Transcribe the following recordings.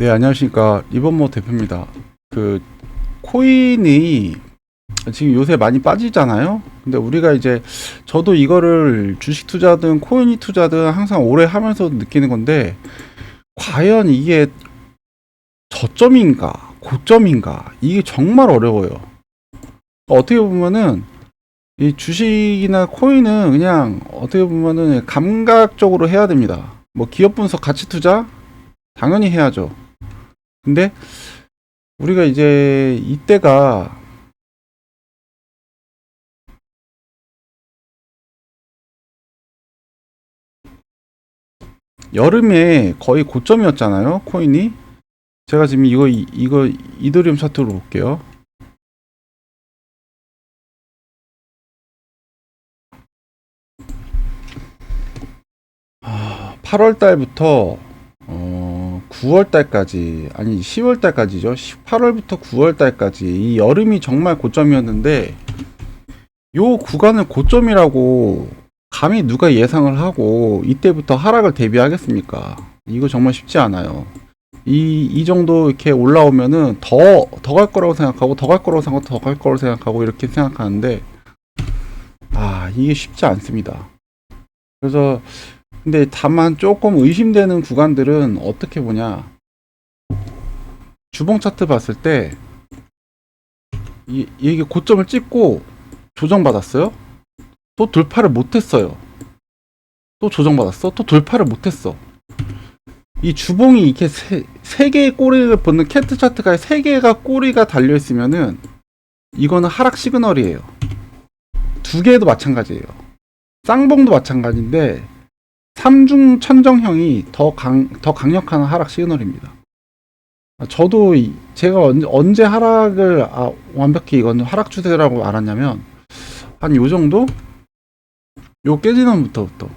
네, 안녕하십니까. 리본모 대표입니다. 그, 코인이 지금 요새 많이 빠지잖아요? 근데 우리가 이제, 저도 이거를 주식 투자든 코인이 투자든 항상 오래 하면서 느끼는 건데, 과연 이게 저점인가, 고점인가, 이게 정말 어려워요. 어떻게 보면은, 이 주식이나 코인은 그냥 어떻게 보면은 감각적으로 해야 됩니다. 뭐 기업 분석 가치 투자 당연히 해야죠. 근데 우리가 이제 이때가 여름에 거의 고점이었잖아요, 코인이. 제가 지금 이거 이- 이거 이더리움 차트로 볼게요. 아, 8월 달부터 어, 9월 달까지 아니 10월 달까지죠. 8월부터 9월 달까지 이 여름이 정말 고점이었는데 요 구간을 고점이라고 감히 누가 예상을 하고 이때부터 하락을 대비하겠습니까? 이거 정말 쉽지 않아요. 이, 이 정도 이렇게 올라오면은 더, 더 갈 거라고 생각하고, 더 갈 거라고 생각하고, 더 갈 거라고 생각하고, 이렇게 생각하는데, 아, 이게 쉽지 않습니다. 그래서, 근데 다만 조금 의심되는 구간들은 어떻게 보냐. 주봉 차트 봤을 때, 이, 이게 고점을 찍고 조정받았어요? 또 돌파를 못했어요. 또 조정받았어? 또 돌파를 못했어. 이 주봉이 이렇게 세, 세 개의 꼬리를 벗는 캔트 차트가 세 개가 꼬리가 달려 있으면은 이거는 하락 시그널이에요. 두 개도 마찬가지예요. 쌍봉도 마찬가지인데 삼중 천정형이 더 강, 더 강력한 하락 시그널입니다. 아, 저도 이- 제가 언, 언제 하락을 아, 완벽히 이건 하락 추세라고 알았냐면 한 요 정도? 요 깨지는 부터부터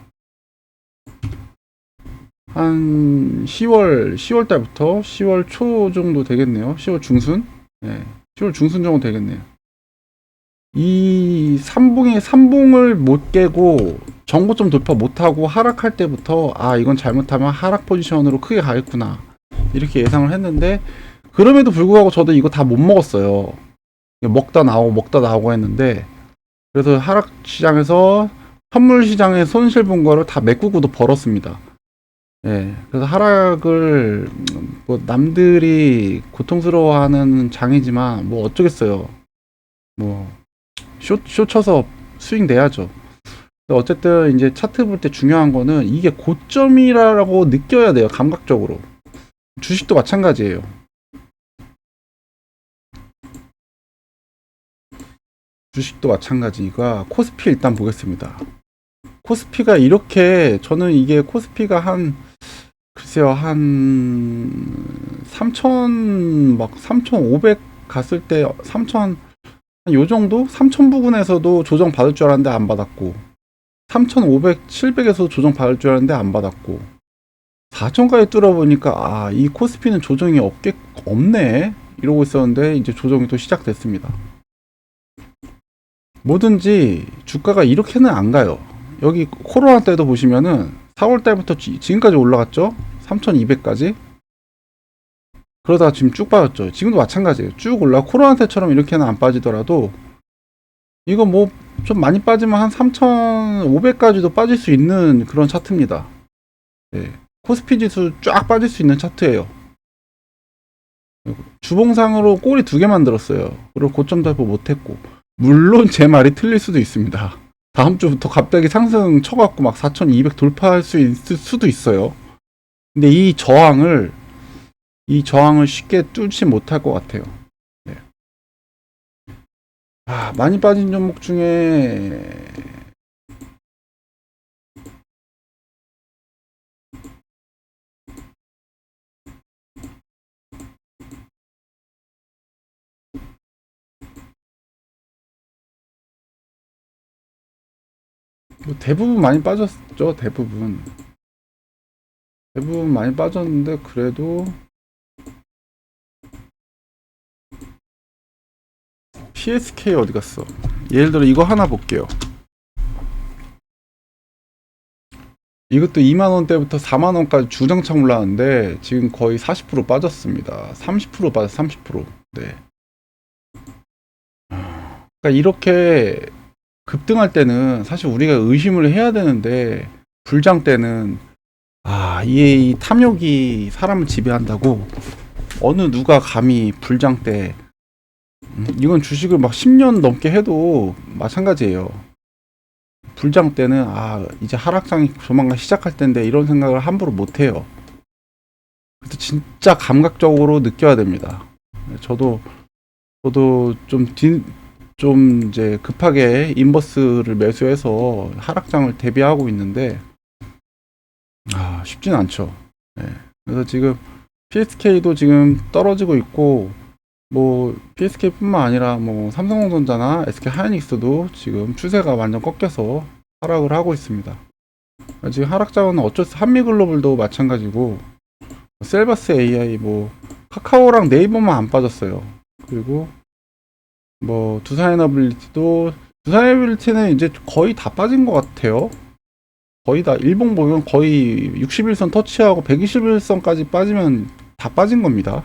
한 10월 10월 달부터 10월 초 정도 되겠네요. 10월 중순? 네. 10월 중순 정도 되겠네요. 이 삼봉의 삼봉을 못 깨고 정고점 돌파 못 하고 하락할 때부터 아, 이건 잘못하면 하락 포지션으로 크게 가겠구나. 이렇게 예상을 했는데 그럼에도 불구하고 저도 이거 다 못 먹었어요. 먹다 나오고 먹다 나오고 했는데 그래서 하락 시장에서 선물 시장에 손실 본 거를 다 메꾸고도 벌었습니다. 예, 그래서 하락을 음, 뭐 남들이 고통스러워하는 장이지만 뭐 어쩌겠어요. 뭐 쇼 쇼 쳐서 수익 내야죠. 어쨌든 이제 차트 볼 때 중요한 거는 이게 고점이라고 느껴야 돼요. 감각적으로. 주식도 마찬가지예요. 주식도 마찬가지가 코스피 일단 보겠습니다. 코스피가 이렇게 저는 이게 코스피가 한 글쎄요 한 3천 막 3,500 갔을 때 3천 요 정도 3천 부근에서도 조정 받을 줄 알았는데 안 받았고 3,500 700에서 조정 받을 줄 알았는데 안 받았고 4천까지 뚫어보니까 아 이 코스피는 조정이 없겠 없네 이러고 있었는데 이제 조정이 또 시작됐습니다. 뭐든지 주가가 이렇게는 안 가요. 여기 코로나 때도 보시면은 4월 달부터 지- 지금까지 올라갔죠? 3,200까지. 그러다가 지금 쭉 빠졌죠. 지금도 마찬가지예요. 쭉 올라 코로나 때처럼 이렇게는 안 빠지더라도 이거 뭐 좀 많이 빠지면 한 3,500까지도 빠질 수 있는 그런 차트입니다. 예. 코스피 지수 쫙 빠질 수 있는 차트예요. 주봉상으로 꼬리 두 개 만들었어요. 그리고 고점 달보 못했고 물론 제 말이 틀릴 수도 있습니다. 다음 주부터 갑자기 상승 쳐갖고 막 4,200 돌파할 수 있을 수도 있어요. 근데 이 저항을 이 저항을 쉽게 뚫지 못할 것 같아요. 네. 아, 많이 빠진 종목 중에 뭐 대부분 많이 빠졌죠. 대부분. 대부분 많이 빠졌는데 그래도 PSK 어디 갔어? 예를 들어 이거 하나 볼게요. 이것도 2만 원대부터 4만 원까지 주정창 올라왔는데 지금 거의 40% 빠졌습니다. 30% 빠졌 30%. 네. 그러니까 이렇게 급등할 때는 사실 우리가 의심을 해야 되는데 불장 때는 아, 이게 이 탐욕이 사람을 지배한다고 어느 누가 감히 불장 때 음, 이건 주식을 막 10년 넘게 해도 마찬가지예요. 불장 때는 아 이제 하락장이 조만간 시작할 텐데 이런 생각을 함부로 못 해요. 그래서 진짜 감각적으로 느껴야 됩니다. 저도 저도 좀 뒤, 좀 이제 급하게 인버스를 매수해서 하락장을 대비하고 있는데 아 쉽진 않죠. 예. 그래서 지금 PSK도 지금 떨어지고 있고 뭐 PSK뿐만 아니라 뭐 삼성전자나 SK 하이닉스도 지금 추세가 완전 꺾여서 하락을 하고 있습니다. 지금 하락장은 어쩔 수 한미글로벌도 마찬가지고 셀바스 AI 뭐 카카오랑 네이버만 안 빠졌어요. 그리고 뭐 두산에너빌리티도 두산에너빌리티는 이제 거의 다 빠진 것 같아요. 거의 다 일봉 보면 거의 61선 터치하고 121선까지 빠지면 다 빠진 겁니다.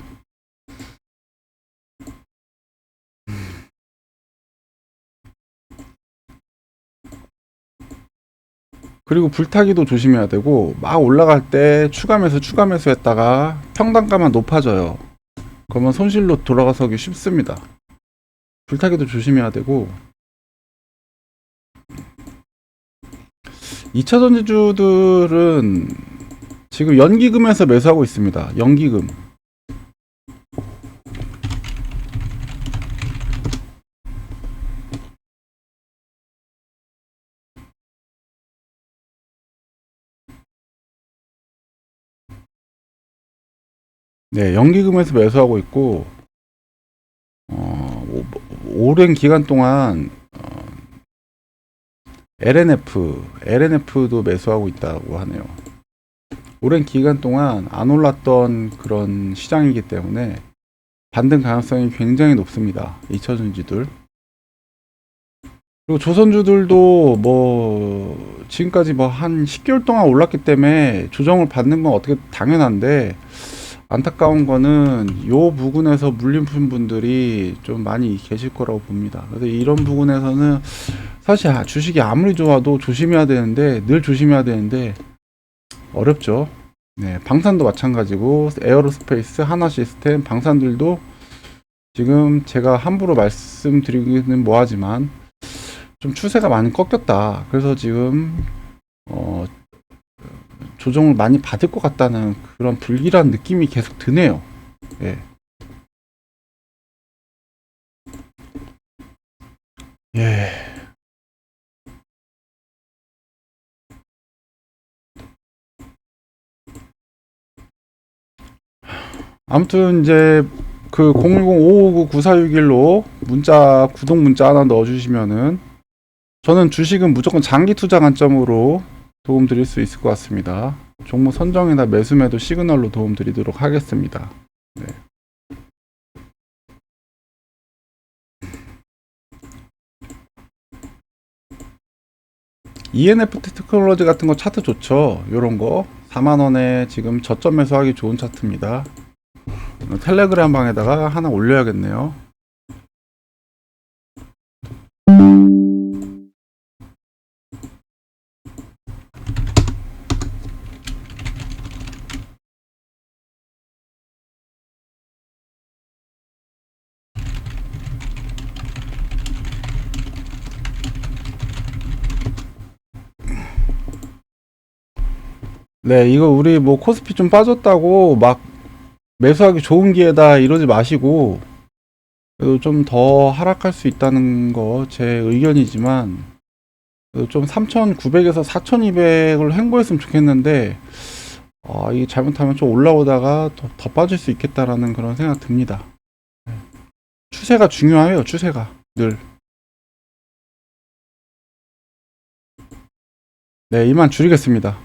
그리고 불타기도 조심해야 되고 막 올라갈 때 추가 매수 추가 매수 했다가 평단가만 높아져요. 그러면 손실로 돌아가서기 쉽습니다. 불타기도 조심해야 되고 2차 전지주들은 지금 연기금에서 매수하고 있습니다. 연기금. 네, 연기금에서 매수하고 있고 어, 오- 오랜 기간 동안 어, LNF, LNF도 매수하고 있다고 하네요. 오랜 기간 동안 안 올랐던 그런 시장이기 때문에 반등 가능성이 굉장히 높습니다. 2차전지들. 그리고 조선주들도 뭐 지금까지 뭐 한 10개월 동안 올랐기 때문에 조정을 받는 건 어떻게 당연한데 안타까운 거는 요 부분에서 물린 분들이 좀 많이 계실 거라고 봅니다. 그래서 이런 부분에서는 사실 아, 주식이 아무리 좋아도 조심해야 되는데 늘 조심해야 되는데 어렵죠. 네, 방산도 마찬가지고 에어로스페이스, 하나 시스템, 방산들도 지금 제가 함부로 말씀드리기는 뭐하지만 좀 추세가 많이 꺾였다. 그래서 지금 어, 조정을 많이 받을 것 같다는 그런 불길한 느낌이 계속 드네요. 예. 예. 아무튼 이제 그 010-559-9461로 문자 구독 문자 하나 넣어주시면은 저는 주식은 무조건 장기 투자 관점으로 도움 드릴 수 있을 것 같습니다. 종목 선정이나 매수 매도 시그널로 도움 드리도록 하겠습니다. 네. ENF 테크놀로지 같은 거 차트 좋죠. 요런 거 4만 원에 지금 저점 매수하기 좋은 차트입니다. 텔레그램 방에다가 하나 올려야겠네요. 네, 이거 우리 뭐 코스피 좀 빠졌다고 막 매수하기 좋은 기회다 이러지 마시고 그래도 좀 더 하락할 수 있다는 거 제 의견이지만 좀 3,900에서 4,200을 횡보했으면 좋겠는데 아, 이게 잘못하면 좀 올라오다가 더, 더 빠질 수 있겠다라는 그런 생각 듭니다. 네. 추세가 중요해요, 추세가 늘. 네, 이만 줄이겠습니다.